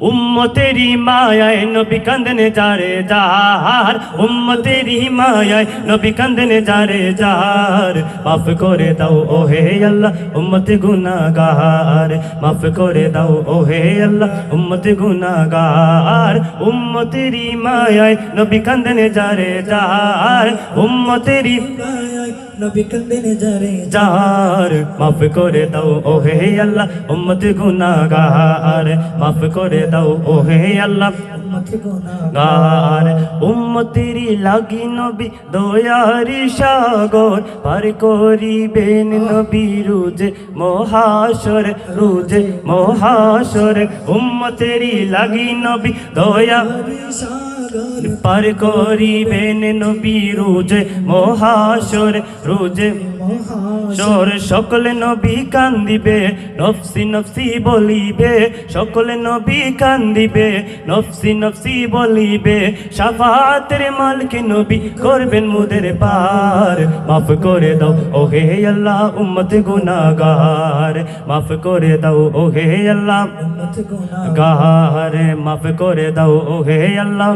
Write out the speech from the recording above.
উম্মতেরি মায়ায় নবী কান্দনে যারে যার উম্মতেরি মায়ায় নবী কান্দনে যারে যার মাফ করে দাও ও হে আল্লাহ, উম্মত গুনাহগার। মাফ করে দাও ও হে আল্লাহ, উম্মত গুনাহগার। উম্মতেরি মায়ায় নবী কান্দনে যারে যার উম্মতেরি নবী কান্দেনে যারে যার। মাফ করে দাও ও হে আল্লাহ। উম্মত গুনাহগার। মাফ করে দাও ও হে আল্লাহ। উম্মত গুনাহ গার উম্মতেরি লাগি নবী দয়ারি সাগর। পার করিবেন নবী রুজে মহাশর রুজে মহাশর। উম্মতেরি লাগি নবী দয়া সাগর। পার করিবেন নবী রুজে মহাশর রুজে সর সকলে নবী কান্দিবে নফসি নফসি বলিবে। সকলে নবী কান্দিবে নফসি নফসি বলিবে। সাফাতের মালকে নবী করবেন মুদের পার। মাফ করে দাও ও হে আল্লাহ উম্মত গুনাহগার। মাফ করে দাও ও হে আল্লাহ গাহার মাফ করে দাও ও হে আল্লাহ।